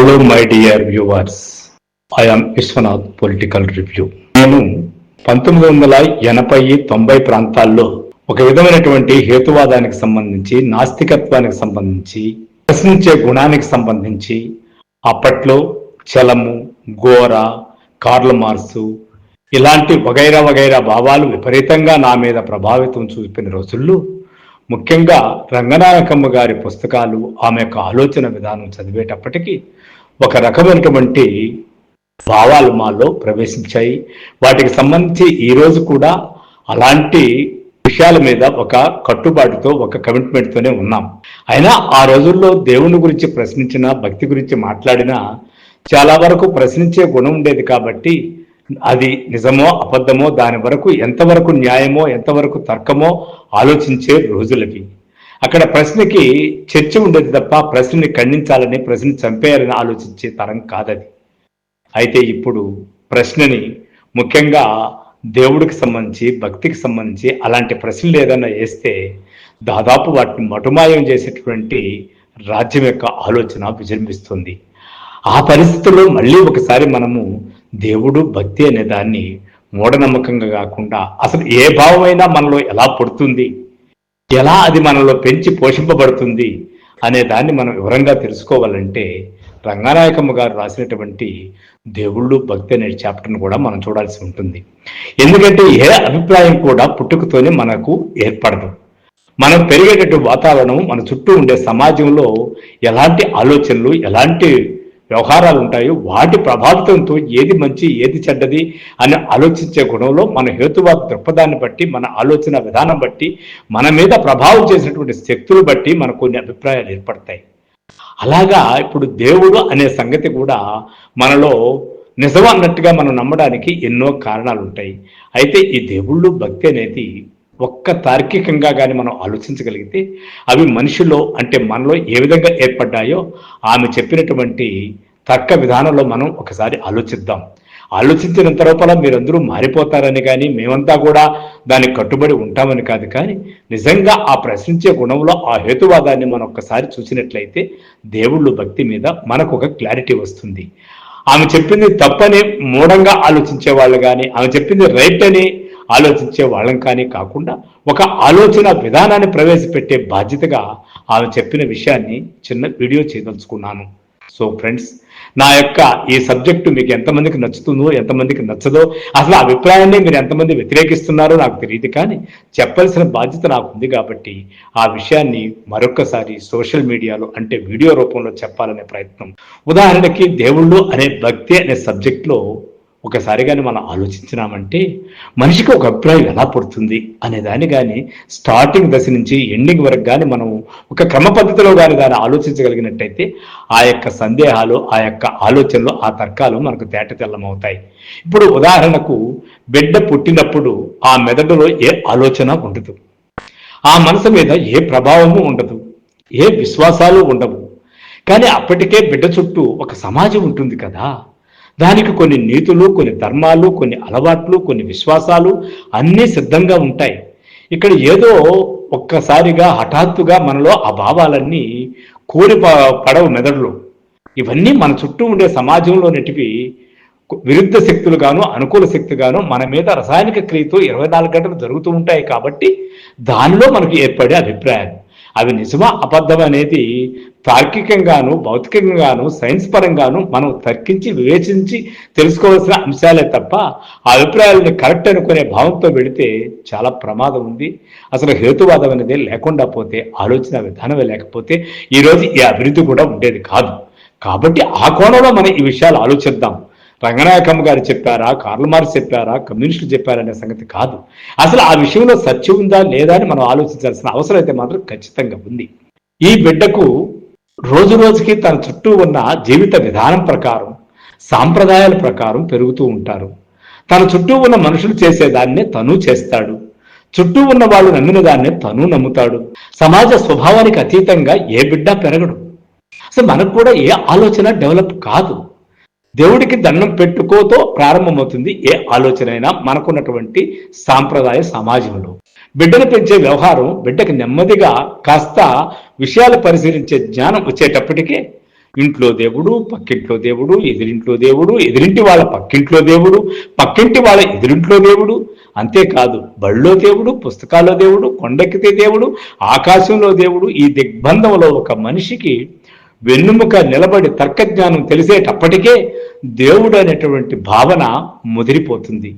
Hello my dear viewers I'm Vishwanath political review నేను పంతొమ్మిది వందల ఎనభై తొంభై ప్రాంతాల్లో ఒక విధమైనటువంటి హేతువాదానికి సంబంధించి నాస్తికత్వానికి సంబంధించి ప్రశ్నించే గుణానికి సంబంధించి అప్పట్లో చలము గోర కార్ల మార్సు ఇలాంటి వగైరా వగైరా భావాలు విపరీతంగా నా మీద ప్రభావితం చూపిన రోజుల్లో ముఖ్యంగా రంగనాయకమ్మ గారి పుస్తకాలు ఆమె యొక్క ఆలోచన విధానం చదివేటప్పటికీ ఒక రకమైనటువంటి భావాలు మాలో ప్రవేశించాయి. వాటికి సంబంధించి ఈరోజు కూడా అలాంటి విషయాల మీద ఒక కట్టుబాటుతో ఒక కమిట్మెంట్తోనే ఉన్నాం. అయినా ఆ రోజుల్లో దేవుని గురించి ప్రశ్నించిన భక్తి గురించి మాట్లాడినా చాలా వరకు ప్రశ్నించే గుణం ఉండేది కాబట్టి అది నిజమో అబద్ధమో దాని వరకు ఎంతవరకు న్యాయమో ఎంతవరకు తర్కమో ఆలోచించే రోజులవి. అక్కడ ప్రశ్నకి చర్చ ఉండేది తప్ప ప్రశ్నని ఖండించాలని ప్రశ్న చంపేయాలని ఆలోచించే తరం కాదది. అయితే ఇప్పుడు ప్రశ్నని ముఖ్యంగా దేవుడికి సంబంధించి భక్తికి సంబంధించి అలాంటి ప్రశ్నలు ఏదైనా వేస్తే దాదాపు వాటిని మటుమాయం చేసేటువంటి రాజ్యం యొక్క ఆలోచన విజృంభిస్తుంది. ఆ పరిస్థితుల్లో మళ్ళీ ఒకసారి మనము దేవుడు భక్తి అనే దాన్ని మూఢనమ్మకంగా కాకుండా అసలు ఏ భావమైనా మనలో ఎలా పుడుతుంది? ఎలా అది మనలో పెంచి పోషింపబడుతుంది అనే దాన్ని మనం వివరంగా తెలుసుకోవాలంటే రంగనాయకమ్మ గారు రాసినటువంటి దేవుళ్ళు భక్తి అనే చాప్టర్ను కూడా మనం చూడాల్సి ఉంటుంది. ఎందుకంటే ఏ అభిప్రాయం కూడా పుట్టుకతోనే మనకు ఏర్పడదు. మనం పెరిగేటటువంటి వాతావరణం మన చుట్టూ ఉండే సమాజంలో ఎలాంటి ఆలోచనలు ఎలాంటి వ్యవహారాలు ఉంటాయో వాటి ప్రభావితంతో ఏది మంచి ఏది చెడ్డది అని ఆలోచించే గుణంలో మన హేతువాద దృక్పథాన్ని బట్టి మన ఆలోచన విధానం బట్టి మన మీద ప్రభావం చేసినటువంటి శక్తులు బట్టి మనకు కొన్ని అభిప్రాయాలు ఏర్పడతాయి. అలాగా ఇప్పుడు దేవుడు అనే సంగతి కూడా మనలో నిజం అన్నట్టుగా మనం నమ్మడానికి ఎన్నో కారణాలు ఉంటాయి అయితే ఈ దేవుళ్ళు భక్తి అనేది ఒక్క తార్కికంగా కానీ మనం ఆలోచించగలిగితే అవి మనిషిలో అంటే మనలో ఏ విధంగా ఏర్పడ్డాయో ఆమె చెప్పినటువంటి తర్క విధానంలో మనం ఒకసారి ఆలోచిద్దాం. ఆలోచించిన తర్వాత మీరందరూ మారిపోతారని కానీ మేమంతా కూడా దానికి కట్టుబడి ఉంటామని కాదు కానీ నిజంగా ఆ ప్రశ్నించే గుణంలో ఆ హేతువాదాన్ని మనం ఒక్కసారి చూసినట్లయితే దేవుళ్ళు భక్తి మీద మనకు ఒక క్లారిటీ వస్తుంది. ఆమె చెప్పింది తప్పని మూఢంగా ఆలోచించే వాళ్ళు కానీ ఆమె చెప్పింది రైట్ అని ఆలోచించే వాళ్ళం కానీ కాకుండా ఒక ఆలోచన విధానాన్ని ప్రవేశపెట్టే బాధ్యతగా ఆమె చెప్పిన విషయాన్ని చిన్న వీడియో చేయదలుచుకున్నాను. సో ఫ్రెండ్స్ నా యొక్క ఈ సబ్జెక్టు మీకు ఎంతమందికి నచ్చుతుందో ఎంతమందికి నచ్చదో అసలు ఆ అభిప్రాయాన్ని మీరు ఎంతమంది వ్యతిరేకిస్తున్నారో నాకు తెలియదు కానీ చెప్పాల్సిన బాధ్యత నాకు ఉంది కాబట్టి ఆ విషయాన్ని మరొకసారి సోషల్ మీడియాలో అంటే వీడియో రూపంలో చెప్పాలనే ప్రయత్నం. ఉదాహరణకి దేవుళ్ళు అనే భక్తి అనే సబ్జెక్ట్లో ఒకసారి కానీ మనం ఆలోచించినామంటే మనిషికి ఒక అభిప్రాయం ఎలా పుడుతుంది అనే దాన్ని కానీ స్టార్టింగ్ దశ నుంచి ఎండింగ్ వరకు కానీ మనం ఒక క్రమ పద్ధతిలో కానీ దాన్ని ఆలోచించగలిగినట్టయితే ఆ యొక్క సందేహాలు ఆ యొక్క ఆలోచనలు ఆ తర్కాలు మనకు తేట తెల్లమవుతాయి ఇప్పుడు ఉదాహరణకు బిడ్డ పుట్టినప్పుడు ఆ మెదడులో ఏ ఆలోచన ఉండదు. ఆ మనసు మీద ఏ ప్రభావము ఉండదు. ఏ విశ్వాసాలు ఉండవు. కానీ అప్పటికే బిడ్డ చుట్టూ ఒక సమాజం ఉంటుంది కదా. దానికి కొన్ని నీతులు కొన్ని ధర్మాలు కొన్ని అలవాట్లు కొన్ని విశ్వాసాలు అన్నీ సిద్ధంగా ఉంటాయి. ఇక్కడ ఏదో ఒక్కసారిగా హఠాత్తుగా మనలో ఆ భావాలన్నీ కోరి పడవు మెదడులో. ఇవన్నీ మన చుట్టూ ఉండే సమాజంలో నెటివి విరుద్ధ శక్తులుగాను అనుకూల శక్తిగాను మన మీద రసాయనిక క్రియతో ఇరవై నాలుగు గంటలు జరుగుతూ ఉంటాయి కాబట్టి దానిలో మనకు ఏర్పడే అభిప్రాయాలు అవి నిజమా అబద్ధం అనేది తార్కికంగాను భౌతికంగాను సైన్స్ పరంగాను మనం తర్కించి వివేచించి తెలుసుకోవాల్సిన అంశాలే తప్ప ఆ అభిప్రాయాలని కరెక్ట్ అనుకునే భావంతో వెళితే చాలా ప్రమాదం ఉంది. అసలు హేతువాదం అనేది లేకుండా పోతే ఆలోచన విధానమే లేకపోతే ఈరోజు ఈ అభివృద్ధి కూడా ఉండేది కాదు. కాబట్టి ఆ కోణంలో మనం ఈ విషయాలు ఆలోచిద్దాం. రంగనాయకమ్మ గారు చెప్పారా కార్ల్ మార్క్స్ చెప్పారా కమ్యూనిస్టులు చెప్పారనే సంగతి కాదు. అసలు ఆ విషయంలో సత్యం ఉందా లేదా అని మనం ఆలోచించాల్సిన అవసరం అయితే మాత్రం ఖచ్చితంగా ఉంది. ఈ బిడ్డకు రోజు రోజుకి తన చుట్టూ ఉన్న జీవిత విధానం ప్రకారం సాంప్రదాయాల ప్రకారం పెరుగుతూ ఉంటారు. తన చుట్టూ ఉన్న మనుషులు చేసేదాన్నే తను చేస్తాడు. చుట్టూ ఉన్న వాళ్ళు నమ్మిన దాన్నే తను నమ్ముతాడు. సమాజ స్వభావానికి అతీతంగా ఏ బిడ్డ పెరగడు. అసలు మనకు కూడా ఏ ఆలోచన డెవలప్ కాదు. దేవుడికి దండం పెట్టుకోతో ప్రారంభమవుతుంది ఏ ఆలోచన అయినా మనకున్నటువంటి సాంప్రదాయ సమాజంలో. బిడ్డను పెంచే వ్యవహారం బిడ్డకి నెమ్మదిగా కాస్త విషయాలు పరిశీలించే జ్ఞానం వచ్చేటప్పటికే ఇంట్లో దేవుడు పక్కింట్లో దేవుడు ఎదిరింట్లో దేవుడు ఎదిరింటి వాళ్ళ పక్కింట్లో దేవుడు పక్కింటి వాళ్ళ ఎదిరింట్లో దేవుడు అంతేకాదు బళ్ళో దేవుడు పుస్తకాల్లో దేవుడు కొండెక్కితే దేవుడు ఆకాశంలో దేవుడు ఈ దిగ్బంధంలో ఒక మనిషికి వెన్నుముక నిలబడి తర్కజ్ఞానం తెలిసేటప్పటికే దేవుడు అనేటువంటి భావన ముదిరిపోతుంది.